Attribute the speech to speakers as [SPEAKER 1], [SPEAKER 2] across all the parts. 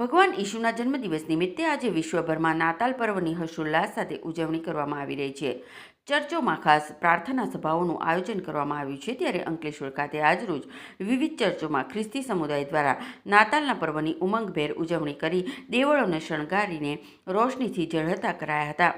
[SPEAKER 1] ભગવાન ઈશુના જન્મદિવસ નિમિત્તે આજે વિશ્વભરમાં નાતાલ પર્વની હર્ષોલ્લાસ સાથે ઉજવણી કરવામાં આવી રહી છે. ચર્ચોમાં ખાસ પ્રાર્થના સભાઓનું આયોજન કરવામાં આવ્યું છે ત્યારે અંકલેશ્વર ખાતે આજરોજ વિવિધ ચર્ચોમાં ખ્રિસ્તી સમુદાય દ્વારા નાતાલના પર્વની ઉમંગભેર ઉજવણી કરી દેવળોને શણગારીને રોશનીથી ઝળહતા કરાયા હતા.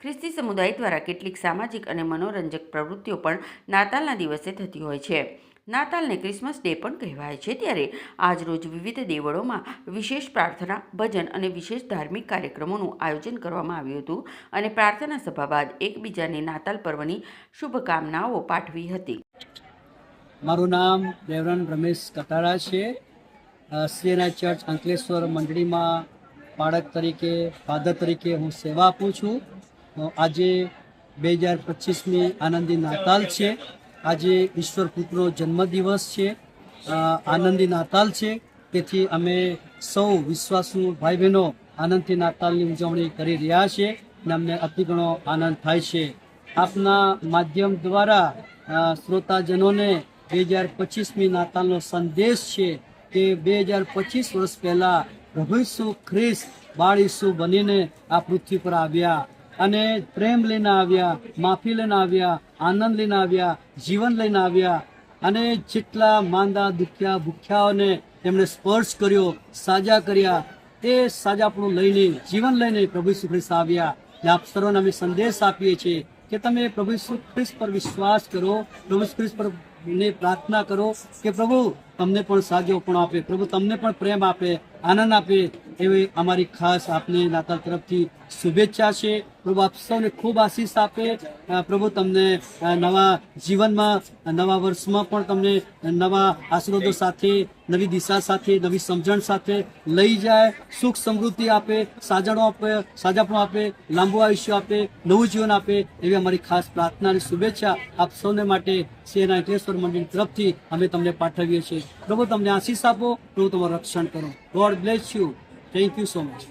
[SPEAKER 1] ખ્રિસ્તી સમુદાય દ્વારા કેટલીક સામાજિક અને મનોરંજક પ્રવૃત્તિઓ પણ નાતાલના દિવસે થતી હોય છે. નાતાલને ક્રિસમસ ડે પણ કહેવાય છે. ત્યારે આજરોજ વિવિધ દેવળોમાં વિશેષ પ્રાર્થના, ભજન અને વિશેષ ધાર્મિક કાર્યક્રમોનું આયોજન કરવામાં આવ્યું હતું અને પ્રાર્થના સભા બાદ એકબીજાને નાતાલ પર્વની શુભકામનાઓ પાઠવી હતી.
[SPEAKER 2] મારું નામ દેવરાન રમેશ કટારા છે. સીએના ચર્ચ અંકલેશ્વર મંડળીમાં બાળક તરીકે, ફાધર તરીકે હું સેવા આપું છું. આજે બે હજાર પચીસની આનંદી નાતાલ છે. આજે ઈશ્વર પુત્રનો જન્મદિવસ છે આનંદી નાતાલ છે. તેથી અમે સૌ વિશ્વાસુ ભાઈ બહેનો આનંદથી નાતાલની ઉજવણી કરી રહ્યા છે અને અમને અતિ ઘણો આનંદ થાય છે. આપના માધ્યમ દ્વારા શ્રોતાજનોને બે હજાર પચીસમી નાતાલનો સંદેશ છે કે બે હજાર પચીસ વર્ષ પહેલાં પ્રભુ ઈસુ ખ્રિસ્ત બાળ બનીને આ પૃથ્વી પર આવ્યા. અને પ્રેમ લઈને આવ્યા, માફી લઈને આવ્યા, આનંદ લઈને આવ્યા, જીવન લઈને આવ્યા. અને જેટલા માંદા, દુખ્યા, ભૂખ્યાઓને એમણે સ્પર્શ કર્યો, સાજા કર્યા, એ સાજાપણું લઈને, જીવન લઈને પ્રભુ શ્રી ખ્રિસ્ત આવ્યા. આપ સર્વને અમે સંદેશ આપીએ છીએ કે તમે પ્રભુ ખ્રિસ્ત પર વિશ્વાસ કરો, પ્રભુ ખ્રિસ્ત પર ને પ્રાર્થના કરો કે પ્રભુ, તમને પણ સાજો પણ આપે, પ્રભુ, તમને પણ પ્રેમ આપે, આનંદ આપે એવી અમારી ખાસ આપને નાતાલ તરફથી શુભેચ્છા છે. પ્રભુ આપ સૌને ખૂબ આશીષ આપે. પ્રભુ તમને નવા જીવનમાં, નવા વર્ષમાં પણ તમને નવા આશીર્વાદો સાથે, નવી દિશા સાથે, નવી સમજણ સાથે લઈ જાય, સુખ સમૃદ્ધિ આપે, સાજણો આપે, સાજાપણું આપે, લાંબુ આયુષ્ય આપે, નવું જીવન આપે એવી અમારી ખાસ પ્રાર્થના અને શુભેચ્છા આપ સૌને માટે અંકલેશ્વર મંદિર તરફથી અમે તમને પાઠવીએ છીએ. પ્રભુ તમને આશીષ આપો, પ્રભુ તમારું રક્ષણ કરો. God bless you. Thank you so much